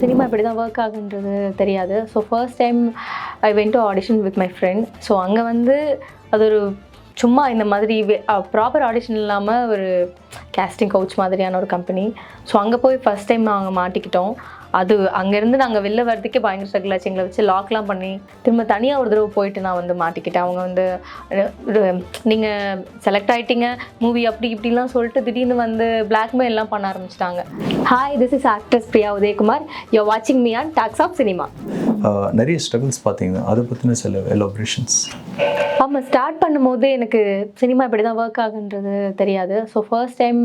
Cinema இப்படி தான் work ஆகுன்றது தெரியாது. So first time I went to audition with my friend so அங்கே வந்து அது ஒரு சும்மா இந்த மாதிரி ப்ராப்பர் ஆடிஷன் இல்லாமல் ஒரு கேஸ்டிங் கவுச் மாதிரியான ஒரு கம்பெனி ஸோ அங்கே போய் ஃபஸ்ட் டைம் நாங்கள் மாட்டிக்கிட்டோம். அது அங்கேருந்து நாங்கள் வெளில வரதுக்கே பயங்கர ஸ்ட்ரகிள் ஆச்சு. எங்களை வச்சு லாக்லாம் பண்ணி திரும்ப தனியாக ஒரு தடவை போயிட்டு நான் வந்து மாட்டிக்கிட்டேன். அவங்க வந்து நீங்கள் செலக்ட் ஆகிட்டீங்க மூவி அப்படி இப்படிலாம் சொல்லிட்டு திடீர்னு வந்து பிளாக்மெயில்லாம் பண்ண ஆரம்பிச்சிட்டாங்க. Hi this is actress Priya Udhayakumar. You வாட்சிங் me on talks of cinema நிறைய ஸ்ட்ரகிள்ஸ் பார்த்தீங்கன்னா அதை பற்றின சில எலாபரேஷன்ஸ் ஆமாம் ஸ்டார்ட் பண்ணும்போது எனக்கு சினிமா இப்படி தான் ஒர்க் ஆகுன்றது தெரியாது. So first time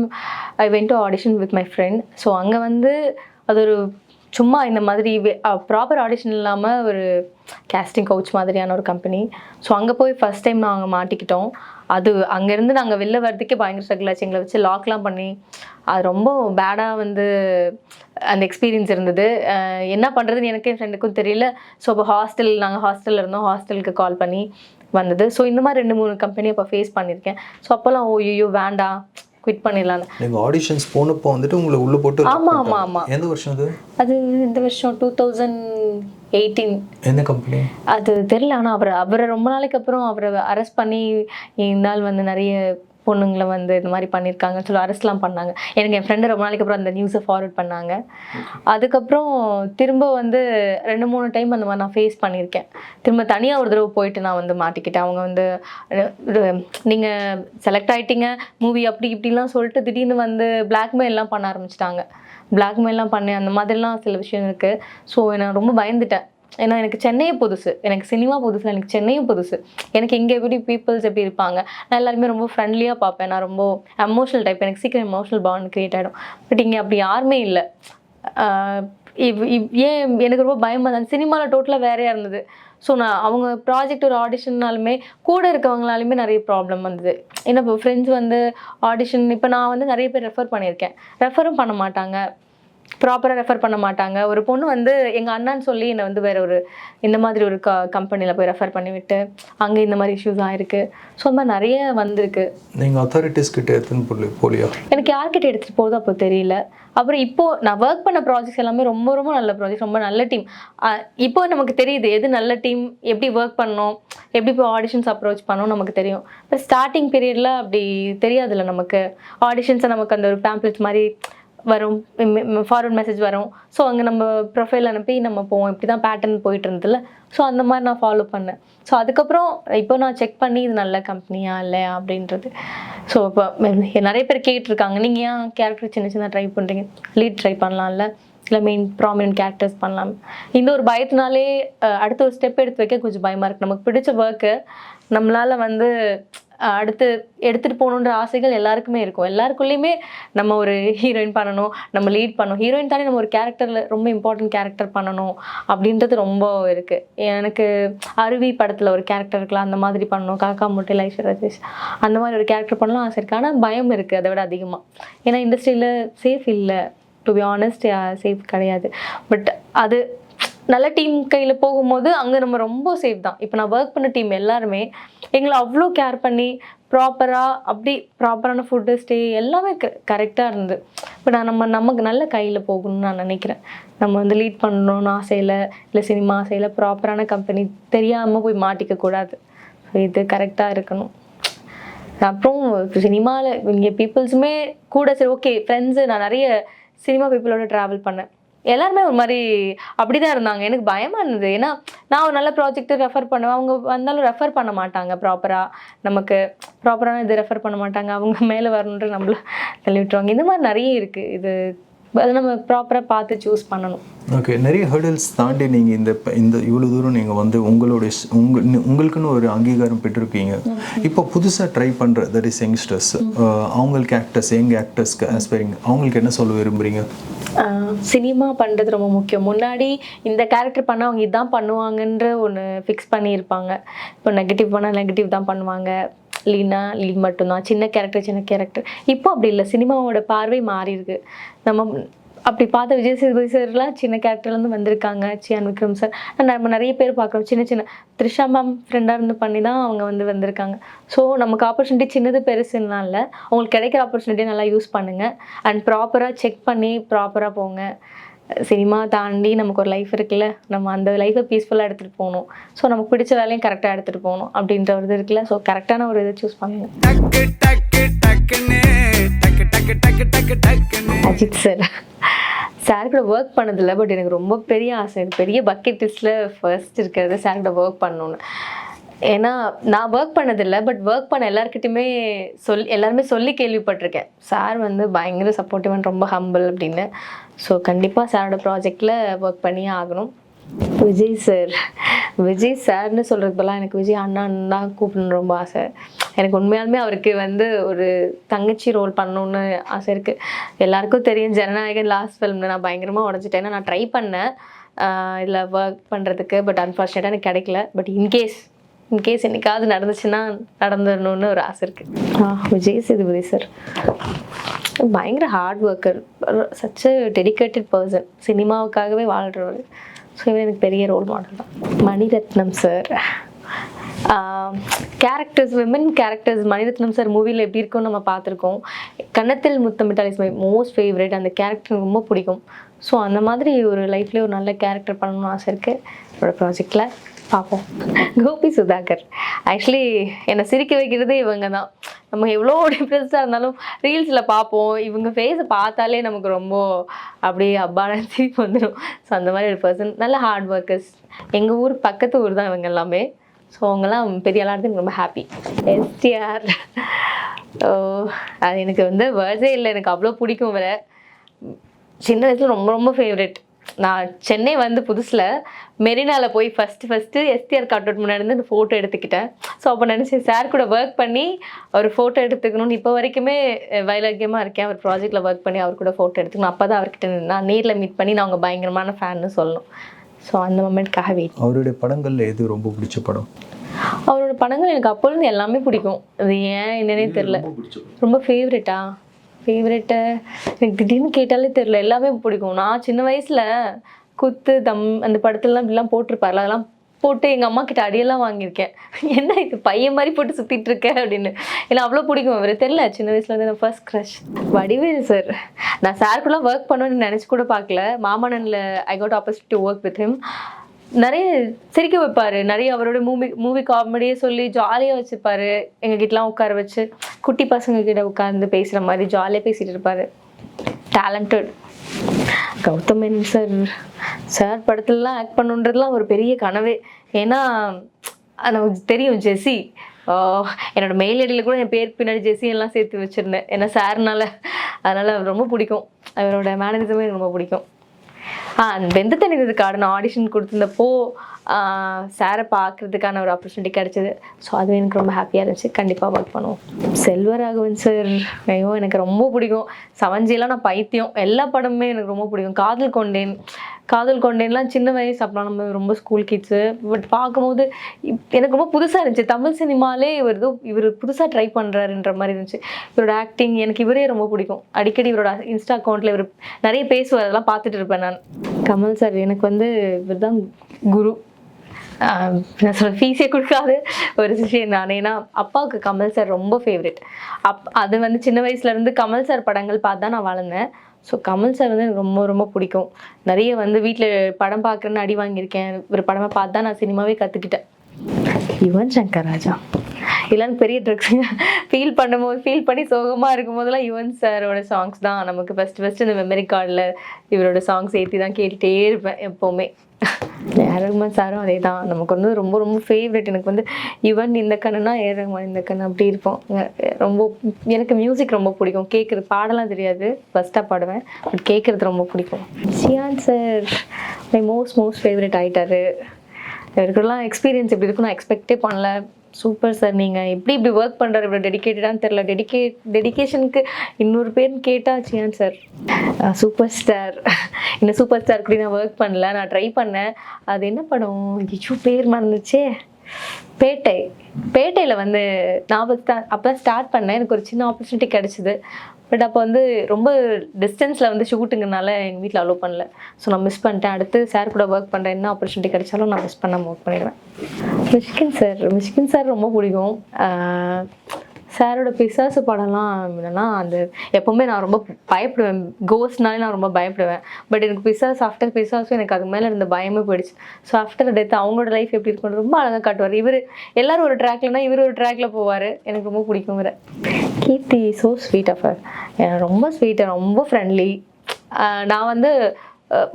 I went to audition with my friend so அங்கே வந்து அது ஒரு சும்மா இந்த மாதிரி ப்ராப்பர் ஆடிஷன் இல்லாமல் ஒரு கேஸ்டிங் கவுச் மாதிரியான ஒரு கம்பெனி ஸோ அங்கே போய் ஃபஸ்ட் டைம் நாங்கள் மாட்டிக்கிட்டோம். அது அங்கேருந்து நாங்கள் வெளில வர்றதுக்கே பயங்கர ஸ்ட்ரகிள் ஆச்சு. எங்களை வச்சு லாக்லாம் பண்ணி அது ரொம்ப பேடாக வந்து அந்த எக்ஸ்பீரியன்ஸ் இருந்தது. என்ன பண்ணுறதுன்னு எனக்கு என் ஃப்ரெண்டுக்கும் தெரியல. ஸோ அப்போ ஹாஸ்டல் நாங்கள் ஹாஸ்டலில் இருந்தோம். ஹாஸ்டலுக்கு கால் பண்ணி வந்தது. ஸோ இந்த மாதிரி ரெண்டு மூணு கம்பெனி அப்போ ஃபேஸ் பண்ணியிருக்கேன் ஸோ அப்போல்லாம் ஓ ஐயோ வேண்டாம். குவிட் பண்ணிடலான்னு நீங்கள் ஆடிஷன்ஸ் போனப்போ வந்துட்டு உங்களை உள்ளே போட்டு lock ஆமா, ஆமா, பண்ணிட்டாங்க. ஆமா. எந்த வருஷம் அது அது இந்த வருஷம் டூ தௌசண்ட் எயிட்டீன் எந்த கம்பெனி அது தெரியல ஆனால் அவரை அவரை ரொம்ப நாளைக்கு அப்புறம் அவரை அரெஸ்ட் பண்ணி இந்த நாள் வந்து நிறைய பொண்ணுங்களை வந்து இந்த மாதிரி பண்ணியிருக்காங்கன்னு சொல்லி அரெஸ்ட்லாம் பண்ணாங்க. எனக்கு என் ஃப்ரெண்டு ரொம்ப நாளைக்கு அப்புறம் அந்த நியூஸை ஃபார்வர்ட் பண்ணாங்க. அதுக்கப்புறம் திரும்ப வந்து ரெண்டு மூணு டைம் அந்த மாதிரி நான் ஃபேஸ் பண்ணியிருக்கேன். திரும்ப தனியாக ஒரு தடவை போயிட்டு நான் வந்து மாட்டிக்கிட்டேன். அவங்க வந்து நீங்கள் செலக்ட் ஆகிட்டீங்க மூவி அப்படி இப்படிலாம் சொல்லிட்டு திடீர்னு வந்து பிளாக்மெயிலெலாம் பண்ண ஆரம்பிச்சிட்டாங்க. பிளாக்மெயில்லாம் பண்ணேன் அந்த மாதிரிலாம் சில விஷயம் இருக்குது ஸோ நான் ரொம்ப பயந்துட்டேன். ஏன்னா எனக்கு சென்னையே புதுசு. எனக்கு சினிமா புதுசு எனக்கு சென்னையும் புதுசு. எனக்கு இங்கே எப்படி பீப்புள்ஸ் எப்படி இருப்பாங்க? நான் எல்லாருமே ரொம்ப ஃப்ரெண்ட்லியாக பார்ப்பேன். நான் ரொம்ப எமோஷனல் டைப் எனக்கு சீக்கிரம் எமோஷனல் பாண்ட் க்ரியேட் ஆகிடும் பட் இங்கே அப்படி யாருமே இல்லை. இவ் இவ் ஏன் எனக்கு ரொம்ப பயமாக இருந்தது. சினிமாவில் டோட்டலாக வேறையாக இருந்தது? ஸோ நான் அவங்க ப்ராஜெக்ட் ஒரு ஆடிஷன்னாலுமே கூட இருக்கவங்களாலுமே நிறைய ப்ராப்ளம் வந்தது. ஏன்னா இப்போ ஃப்ரெண்ட்ஸ் வந்து ஆடிஷன் இப்போ நான் வந்து நிறைய பேர் ரெஃபர் பண்ணியிருக்கேன். ரெஃபரும் பண்ண மாட்டாங்க. ப்ராப்பராக ரெஃபர் பண்ண மாட்டாங்க. ஒரு பொண்ணு வந்து எங்கள் அண்ணான்னு சொல்லி என்னை வந்து வேற ஒரு இந்த மாதிரி ஒரு க கம்பெனியில் போய் ரெஃபர் பண்ணி விட்டு அங்கே இந்த மாதிரி இஷ்யூஸ் ஆயிருக்கு. ஸோ அந்த மாதிரி நிறைய வந்திருக்கு. நீங்கள் அத்தாரிட்டிஸ் கிட்ட எடுத்துன்னு போல போலியா? எனக்கு யார்கிட்ட எடுத்துகிட்டு போகுது அப்போ தெரியல. அப்புறம் இப்போ நான் ஒர்க் பண்ண ப்ராஜெக்ட்ஸ் எல்லாமே ரொம்ப ரொம்ப நல்ல ப்ராஜெக்ட் ரொம்ப நல்ல டீம் இப்போ நமக்கு தெரியுது எது நல்ல டீம் எப்படி ஒர்க் பண்ணணும் எப்படி இப்போ ஆடிஷன்ஸ் அப்ரோச் பண்ணணும் நமக்கு தெரியும். இப்போ ஸ்டார்டிங் பீரியடில் அப்படி தெரியாதுல்ல நமக்கு. ஆடிஷன்ஸை நமக்கு அந்த ஒரு பேம்ப்ளெட் மாதிரி வரும். ஃபார்வர்ட் மெசேஜ் வரும். ஸோ அங்கே நம்ம ப்ரொஃபைல் அனுப்பி நம்ம போவோம். இப்படி தான் பேட்டர்ன் போயிட்டு இருந்ததுல. ஸோ அந்த மாதிரி நான் ஃபாலோ பண்ணேன். ஸோ அதுக்கப்புறம் இப்போ நான் செக் பண்ணி இது நல்ல கம்பெனியா இல்லையா அப்படின்றது. ஸோ இப்போ நிறைய பேர் கேட்டிருக்காங்க. நீங்கள் ஏன் கேரக்டர் சின்ன சின்ன ட்ரை பண்ணுறீங்க லீட் ட்ரை பண்ணலாம்ல? இல்லை மெயின் ப்ராமினன்ட் கேரக்டர்ஸ் பண்ணலாம். இந்த ஒரு பயத்தினாலே அடுத்த ஒரு ஸ்டெப் எடுத்து வைக்க கொஞ்சம் பயமாக இருக்குது நமக்கு பிடிச்ச ஒர்க்கு நம்மளால் வந்து அடுத்து எடுத்துகிட்டு போகணுன்ற ஆசைகள் எல்லாருக்குமே இருக்கும். எல்லாருக்குள்ளேயுமே நம்ம ஒரு ஹீரோயின் பண்ணணும் நம்ம லீட் பண்ணணும். ஹீரோயின் தானே நம்ம ஒரு கேரக்டரில் ரொம்ப இம்பார்ட்டன்ட் கேரக்டர் பண்ணணும் அப்படின்றது ரொம்ப இருக்குது எனக்கு அருவி படத்தில் ஒரு கேரக்டர் இருக்கலாம் அந்த மாதிரி பண்ணணும். காக்கா முட்டையில் ஐஸ்வர்யா ராஜேஷ் அந்த மாதிரி ஒரு கேரக்டர் பண்ணலாம் ஆசை இருக்குது ஆனால் பயம் இருக்குது அதை விட அதிகமாக ஏன்னா இண்டஸ்ட்ரியில் சேஃப் இல்லை. டு பி ஆனஸ்ட் சேஃப் கிடையாது. பட் அது நல்ல டீம் கையில் போகும்போது அங்கே நம்ம ரொம்ப சேஃப் தான். இப்போ நான் ஒர்க் பண்ண டீம் எல்லாருமே எங்களை அவ்வளோ கேர் பண்ணி ப்ராப்பராக அப்படி ப்ராப்பரான ஃபுட்டு ஸ்டே எல்லாமே க கரெக்டாக இருந்தது. இப்போ நான் நம்ம நமக்கு நல்ல கையில் போகணும்னு நான் நினைக்கிறேன். நம்ம வந்து லீட் பண்ணணும்னு ஆசையில் இல்லை சினிமா ஆசையில் ப்ராப்பரான கம்பெனி தெரியாமல் போய் மாட்டிக்க கூடாது. ஸோ இது கரெக்டாக இருக்கணும். அப்புறம் சினிமாவில் இங்கே பீப்புள்ஸுமே கூட சரி ஓகே ஃப்ரெண்ட்ஸு நான் நிறைய சினிமா பீப்புளோட ட்ராவல் பண்ணேன். எல்லாருமே ஒரு மாதிரி அப்படி தான் இருந்தாங்க. எனக்கு பயமாக இருந்தது. ஏன்னா நான் ஒரு நல்ல ப்ராஜெக்ட்டு ரெஃபர் பண்ணுவேன். அவங்க வந்தாலும் ரெஃபர் பண்ண மாட்டாங்க ப்ராப்பராக நமக்கு ப்ராப்பரான இது ரெஃபர் பண்ண மாட்டாங்க. அவங்க மேலே வரணுன்ற நம்மள தள்ளி விட்டுருவாங்க. இந்த மாதிரி நிறைய இருக்குது இது அதை நம்ம ப்ராப்பராக பார்த்து சூஸ் பண்ணணும். ஓகே நிறைய ஹர்டல்ஸ் தாண்டி நீங்கள் இந்த இந்த இவ்வளோ தூரம் நீங்கள் வந்து உங்களுடைய ஸ்- உங்க நி- உங்களுக்குன்னு ஒரு அங்கீகாரம் பெற்றிருக்கீங்க. இப்போ புதுசாக ட்ரை பண்ணுற தட் இஸ் யங்ஸ்டர்ஸ் அவங்களுக்கு ஆக்டர்ஸ் யங் ஆக்டர்ஸ்க்கு ஆஸ்பைரிங் அவங்களுக்கு என்ன சொல்ல விரும்புகிறீங்க சினிமா பண்ணுறது ரொம்ப முக்கியம். முன்னாடி இந்த கேரக்டர் பண்ணால் அவங்க இதான் பண்ணுவாங்கன்ற ஒன்று ஃபிக்ஸ் பண்ணியிருப்பாங்க. இப்போ நெகட்டிவ் பண்ணால் நெகட்டிவ் தான் பண்ணுவாங்க. லீனா லீட் மட்டும்தான். சின்ன கேரக்டர் சின்ன கேரக்டர் இப்போ அப்படி இல்லை. சினிமாவோட பார்வை மாறி இருக்கு. நம்ம அப்படி பார்த்த விஜய் சேதுபதி சார்லாம் சின்ன கேரக்டர்லேருந்து வந்திருக்காங்க சியான் விக்ரம் சார் நம்ம நிறைய பேர் பார்க்குறோம். சின்ன சின்ன த்ரிஷா மேம் ஃப்ரெண்டாக இருந்து பண்ணி தான் அவங்க வந்து வந்திருக்காங்க. ஸோ நமக்கு ஆப்பர்ச்சுனிட்டி சின்னது பெருசுலாம் இல்லை. உங்களுக்கு கிடைக்கிற ஆப்பர்ச்சுனிட்டி நல்லா யூஸ் பண்ணுங்கள் அண்ட் ப்ராப்பராக செக் பண்ணி ப்ராப்பராக போங்க. சினிமா தாண்டி நமக்கு ஒரு லைஃப் இருக்குல்ல நம்ம அந்த லைஃப்பை பீஸ்ஃபுல்லாக எடுத்துகிட்டு போகணும். ஸோ நமக்கு பிடிச்ச வேலையும் கரெக்டாக எடுத்துகிட்டு போகணும் அப்படின்ற ஒரு இது இருக்குல்ல. ஸோ கரெக்டான ஒரு இதை சூஸ் பண்ணுங்க. அஜித் சார் சார் கூட ஒர்க் பண்ணதில்லை பட் எனக்கு ரொம்ப பெரிய ஆசை. எனக்கு பெரிய பக்கெட் லிஸ்ட்டில் ஃபர்ஸ்ட் இருக்கிறது சார் கூட ஒர்க் பண்ணணும்னு. ஏன்னா நான் ஒர்க் பண்ணதில்லை பட் ஒர்க் பண்ண எல்லாருக்கிட்டையுமே சொல் எல்லாருமே சொல்லி கேள்விப்பட்டிருக்கேன். சார் வந்து பயங்கர சப்போர்ட்டிவ் அண்ட் ரொம்ப ஹம்பிள் அப்படின்னு. ஸோ கண்டிப்பாக சாரோட ப்ராஜெக்டில் ஒர்க் பண்ணியே ஆகணும். விஜய் சார் விஜய் சார்னு சொல்கிறது பதிலாக எனக்கு விஜய் அண்ணான்னு தான் கூப்பிடணும் ரொம்ப ஆசை. எனக்கு உண்மையாலுமே அவருக்கு வந்து ஒரு தங்கச்சி ரோல் பண்ணணுன்னு ஆசை இருக்குது எல்லாருக்கும் தெரியும் ஜனநாயகன் லாஸ்ட் ஃபிலிம்ல நான் பயங்கரமாக உடஞ்சிட்டேன். நான் ட்ரை பண்ணேன். இதில் ஒர்க் பண்ணுறதுக்கு பட் அன்ஃபார்ச்சுனேட்டாக எனக்கு கிடைக்கல. பட் இன்கேஸ் இன்கேஸ் என்னைக்காவது நடந்துச்சுன்னா நடந்துடணும்னு ஒரு ஆசை இருக்குது ஆ விஜய் சேதுபதி சார் பயங்கர hard worker such dedicated person சினிமாவுக்காகவே வாழ்கிறவர் ஸோ இவர் எனக்கு பெரிய ரோல் மாடல் தான் Maniratnam sir characters women characters Maniratnam sir மூவியில் எப்படி இருக்கும்னு நம்ம பார்த்துருக்கோம் Kannathil Muthamittal is my most favourite அந்த கேரக்டர் ரொம்ப பிடிக்கும் ஸோ அந்த மாதிரி ஒரு லைஃப்லேயே ஒரு நல்ல கேரக்டர் பண்ணணும்னு ஆசை இருக்குது என்னோடய ப்ராஜெக்டில் பார்ப்போம் கோபி சுதாகர் ஆக்சுவலி என்னை சிரிக்க வைக்கிறதே இவங்க தான் நம்ம எவ்வளோ டிப்ரெஸ்டாக இருந்தாலும் ரீல்ஸில் பார்ப்போம். இவங்க ஃபேஸை பார்த்தாலே நமக்கு ரொம்ப அப்படியே அப்பான சிரிப்பு வந்துடும் ஸோ அந்த மாதிரி ஒரு பர்சன் நல்ல ஹார்ட் ஒர்க்கர்ஸ் எங்கள் ஊர் பக்கத்து ஊர் தான் இவங்க எல்லாமே. ஸோ அவங்கெல்லாம் பெரிய ஆளாக எனக்கு ரொம்ப ஹாப்பி எஸ்டிஆர் ஓ அது எனக்கு வந்து வேர்ட்ஸே இல்லை. எனக்கு அவ்வளோ பிடிக்கும் வேற சின்ன வயசில் ரொம்ப ரொம்ப ஃபேவரெட் நான் சென்னை வந்து புதுசில் மெரினாவில் போய் ஃபஸ்ட்டு ஃபஸ்ட்டு எஸ்டிஆர் கார்ட்டோட் முன்னாடி இருந்து ஃபோட்டோ எடுத்துக்கிட்டேன். ஸோ அப்போ நினச்சேன் சார் கூட ஒர்க் பண்ணி ஒரு ஃபோட்டோ எடுத்துக்கணும்னு இப்போ வரைக்குமே அஹ், வைராக்கியமாக இருக்கேன். அவர் ப்ராஜெக்டில் ஒர்க் பண்ணி அவர் கூட ஃபோட்டோ எடுத்துக்கணும். அப்போ தான் அவர்கிட்ட நான் நேரில் மீட் பண்ணி நான் அவங்க பயங்கரமான ஃபேன்னு சொல்லணும். ஸோ அந்த மொமெண்ட்காக வெயிட் அவருடைய படங்கள்ல எது ரொம்ப பிடிச்ச படம்? அவரோட படங்கள் எனக்கு அப்போலேருந்து எல்லாமே பிடிக்கும். அது ஏன் என்னன்னே தெரில ரொம்ப ஃபேவரெட்டா ஃபேவரெட்டு எனக்கு திடீர்னு கேட்டாலே தெரில எல்லாமே பிடிக்கும். நான் சின்ன வயசில் குத்து தம் அந்த படத்துலலாம் இப்படிலாம் போட்டிருப்பார்ல அதெல்லாம் போட்டு எங்கள் அம்மா கிட்ட அடியெல்லாம் வாங்கியிருக்கேன். என்ன இது பையன் மாதிரி போட்டு சுற்றிட்டு இருக்க அப்படின்னு. ஏன்னா அவ்வளோ பிடிக்கும் அவர் தெரில சின்ன வயசுலேருந்து நான் ஃபர்ஸ்ட் க்ரஷ் வடிவேல் சார் நான் சார் கூட ஒர்க் பண்ணணும்னு நினச்சி கூட பார்க்கல. மாமனனில் I got opportunity to work with him நிறைய சிரிக்க வைப்பாரு. நிறைய அவரோட மூவி மூவி காமெடியே சொல்லி ஜாலியாக வச்சுப்பாரு. எங்ககிட்டலாம் உட்கார வச்சு குட்டி பசங்க கிட்ட உட்கார்ந்து பேசுகிற மாதிரி ஜாலியாக பேசிட்டு இருப்பாரு. டேலண்டட் கௌதம் சார் சார் படத்துலலாம் ஆக்ட் பண்ணுன்றதுலாம் ஒரு பெரிய கனவே. ஏன்னா அது நமக்கு தெரியும் ஜெஸி என்னோட மெயில் ஐடியில் கூட என் பேர் பின்னாடி ஜெஸி எல்லாம் சேர்த்து வச்சுருந்தேன். ஏன்னா சார்னால அதனால் அவர் ரொம்ப பிடிக்கும். அவரோட மேனரிசமே எனக்கு ரொம்ப பிடிக்கும். வெந்த தண்ணி கார்டு நான் ஆடிஷன் கொடுத்துருந்தப்போ சாரை பார்க்கறதுக்கான ஒரு ஆப்பர்ச்சுனிட்டி கிடச்சிது. ஸோ அதுவும் எனக்கு ரொம்ப ஹாப்பியாக இருந்துச்சு. கண்டிப்பாக ஒர்க் பண்ணுவோம். செல்வராகவன் சார் ஐயோ எனக்கு ரொம்ப பிடிக்கும். சவஞ்சியெல்லாம் நான் பைத்தியம். எல்லா படமுமே எனக்கு ரொம்ப பிடிக்கும். காதல் கொண்டேன். காதல் கொண்டேன்லாம் சின்ன வயசு அப்பலாம் நம்ம ரொம்ப ஸ்கூல் கிட்ஸு பட் பார்க்கும்போது இப்- எனக்கு ரொம்ப புதுசாக இருந்துச்சு. தமிழ் சினிமாலே இவர் ஏதோ இவர் புதுசாக ட்ரை பண்ணுறாருன்ற மாதிரி இருந்துச்சு. இவரோட ஆக்டிங் எனக்கு இவரே ரொம்ப பிடிக்கும். அடிக்கடி இவரோட இன்ஸ்டா அக்கௌண்ட்டில் இவர் நிறைய பேசுவார். அதெல்லாம் பார்த்துட்டு இருப்பேன் நான். கமல் சார் எனக்கு வந்து இவர் தான் குரு. நான் சொல்ல ஃபீஸே கொடுக்காத. ஒரு விஷயம் நான். ஏன்னா அப்பாவுக்கு கமல் சார் ரொம்ப ஃபேவரெட் அப் அது வந்து சின்ன வயசுலேருந்து கமல் சார் படங்கள் பார்த்து தான் நான் வளர்ந்தேன். ஸோ கமல் சார் வந்து எனக்கு ரொம்ப ரொம்ப பிடிக்கும். நிறைய வந்து வீட்டில் படம் பார்க்குறேன்னு அடி வாங்கியிருக்கேன். ஒரு படமாக பார்த்து தான் நான் சினிமாவே கற்றுக்கிட்டேன் யுவன் சங்கர் ராஜா. இல்லைன்னு பெரிய ட்ரக்ஸ் ஃபீல் பண்ணும்போது ஃபீல் பண்ணி சோகமாக இருக்கும் போதெல்லாம் யுவன் சாரோட சாங்ஸ் தான். நமக்கு ஃபஸ்ட்டு ஃபஸ்ட்டு இந்த மெமரி கார்டில் இவரோட சாங்ஸ் ஏற்றி தான் கேட்டுகிட்டே இருப்பேன் எப்போவுமே. ஏஆர் ரஹ்மான் சாரும் அதே தான். நமக்கு வந்து ரொம்ப ரொம்ப ஃபேவரட் எனக்கு வந்து யுவன் இந்த கண்ணுனா ஏஆர் ரஹ்மான் இந்த கண்ணு அப்படி இருப்போம் ரொம்ப எனக்கு மியூசிக் ரொம்ப பிடிக்கும். கேட்குறது பாடலாம் தெரியாது. ஃபஸ்ட்டாக பாடுவேன். பட் கேட்குறது ரொம்ப பிடிக்கும். Chiyaan sir my most most favourite ஆகிட்டாரு இவருக்கெல்லாம் எக்ஸ்பீரியன்ஸ் எப்படி இருக்கும். நான் எக்ஸ்பெக்டே பண்ணல. சூப்பர் சார் நீங்கள் எப்படி இப்படி ஒர்க் பண்ணுறாரு இவ்வளோ டெடிக்கேட்டடான்னு தெரில டெடிகேட் டெடிகேஷனுக்கு இன்னொரு பேர்னு கேட்டால் சியான் சார் சூப்பர் ஸ்டார் இந்த சூப்பர் ஸ்டார் கூட நான் ஒர்க் பண்ணல நான் ட்ரை பண்ணேன். அது என்ன படம்? ஐயோ பேர் மறந்துச்சே. பேட்டை. பேட்டையில் வந்து நான் அப்போ தான் ஸ்டார்ட் பண்ணேன். எனக்கு ஒரு சின்ன ஆப்பர்ச்சுனிட்டி கிடச்சிது. பட் அப்போ வந்து ரொம்ப டிஸ்டன்ஸில் வந்து ஷூட்டுங்கனால எங்கள் வீட்டில் அலோவ் பண்ணல. ஸோ நான் மிஸ் பண்ணிட்டேன். அடுத்து சார் கூட ஒர்க் பண்ணுறேன் என்ன ஆப்பர்ச்சுனிட்டி கிடைச்சாலும் நான் மிஸ் பண்ணாமல் ஒர்க் பண்ணிடுவேன். மிஷ்கின் சார் மிஷ்கின் சார் ரொம்ப பிடிக்கும். சாரோட பிசாசு படம்லாம் என்னன்னா அந்த எப்பவுமே நான் ரொம்ப பயப்படுவேன். கோஸ்ட்னாலே நான் ரொம்ப பயப்படுவேன். பட் எனக்கு பிசாஸ் ஆஃப்டர் பிசாஸும் எனக்கு அது மேலே இருந்த பயமே போயிடுச்சு. ஸோ ஆஃப்டர் டெத் அவங்களோட லைஃப் எப்படி இருக்கும்னு ரொம்ப அழகாக காட்டுவார். இவர் எல்லாரும் ஒரு ட்ராக்லனா இவர் ஒரு ட்ராக்ல போவார். எனக்கு ரொம்ப பிடிக்கும் இவரை கீர்த்தி ஸோ ஸ்வீட் ஆஃப் ரொம்ப ஸ்வீட்டு ரொம்ப ஃப்ரெண்ட்லி நான் வந்து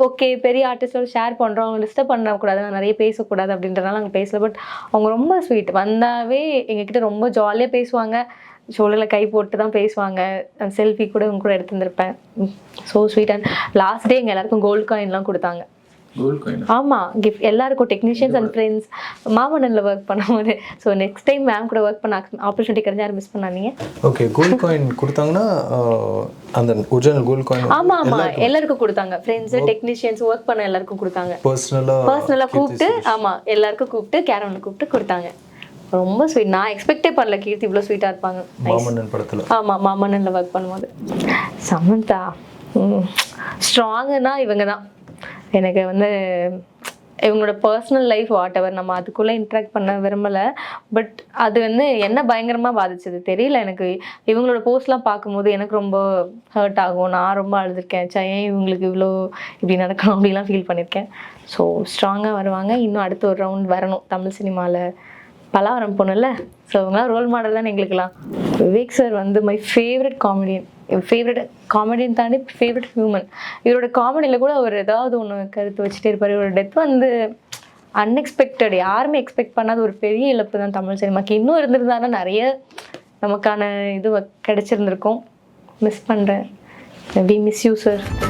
ஓகே பெரிய ஆர்டிஸ்டோட ஷேர் பண்ணுறோம் அவங்க டிஸ்டர்ப் பண்ணக்கூடாது நான் நிறைய பேசக்கூடாது அப்படின்றனால நாங்கள் பேசல. பட் அவங்க ரொம்ப ஸ்வீட் வந்தாவே எங்ககிட்ட ரொம்ப ஜாலியாக பேசுவாங்க. ஷோல்டரில் கை போட்டு தான் பேசுவாங்க. செல்ஃபி கூட உங்க கூட எடுத்துருந்துருப்பேன் so sweet and last day எங்கள் எல்லாருக்கும் கோல்டு காயின்லாம் கொடுத்தாங்க. ஆமாம் கிஃப்ட் எல்லாருக்கும் டெக்னீஷியன்ஸ் அண்ட் ஃப்ரெண்ட்ஸ் மாமன்னனில் ஒர்க் பண்ணும்போது. ஸோ நெக்ஸ்ட் டைம் மேம் கூட ஒர்க் பண்ண ஆப்பர்ச்சுனிட்டி கிடைச்சா யாரும் மிஸ் பண்ணாதீங்க. ஓகே கோல்ட் காயின் கொடுத்தாங்கன்னா அந்த ஒரிஜினல் கோல்ட் காயின் ஆமா ஆமா. எல்லாருக்கும் கொடுத்தாங்க. ஃப்ரெண்ட்ஸ் டெக்னீஷியன்ஸ் ஒர்க் பண்ண எல்லாருக்கும் கொடுத்தாங்க. பர்சனலாக பர்சனலாக கூப்பிட்டு ஆமா எல்லாருக்கும் கூப்பிட்டு கேரவனில் கூப்பிட்டு கொடுத்தாங்க. ரொம்ப ஸ்வீட் நான் எக்ஸ்பெக்டே பண்ணல கீர்த்தி இவ்வளோ ஸ்வீட்டாக இருப்பாங்க. மாமன்னன் படத்துல. ஆமா மாமன்னனில் ஒர்க் பண்ணும்போது. சமந்தா ஸ்ட்ராங்குனா இவங்க தான் எனக்கு வந்து இவங்களோட பர்சனல் லைஃப் வாட் எவர் நம்ம அதுக்குள்ளே இன்ட்ராக்ட் பண்ண விரும்பலை. பட் அது வந்து என்ன பயங்கரமாக பாதிச்சது? தெரியல எனக்கு. இவங்களோட போஸ்ட்லாம் பார்க்கும்போது எனக்கு ரொம்ப ஹர்ட் ஆகும். நான் ரொம்ப அழுதுருக்கேன். ச்சே, ஏன் இவங்களுக்கு இவ்வளோ இப்படி நடக்கணும்? அப்படிலாம் ஃபீல் பண்ணியிருக்கேன் ஸோ ஸ்ட்ராங்காக வருவாங்க. இன்னும் அடுத்த ஒரு ரவுண்ட் வரணும். தமிழ் சினிமாவில் பலாவரம் போகணும்ல? ஸோ இவங்களாம் ரோல் மாடல் தான் எங்களுக்குலாம் விவேக் சார் வந்து மை ஃபேவரட் காமெடியன் ஃபேவரட் காமெடின்னு தாண்டி ஃபேவரட் ஹியூமன் இவரோட காமெடியில் கூட அவர் ஏதாவது ஒன்று கருத்து வச்சுட்டே இருப்பார். இவரோட டெத் வந்து அன்எக்ஸ்பெக்டட் யாருமே எக்ஸ்பெக்ட் பண்ணாத ஒரு பெரிய இழப்பு தான் தமிழ் சினிமாக்கு. இன்னும் இருந்திருந்தாங்கன்னா நிறைய நமக்கான இது கிடைச்சிருந்திருக்கும். மிஸ் பண்ணுறேன் வி மிஸ் யூ சார்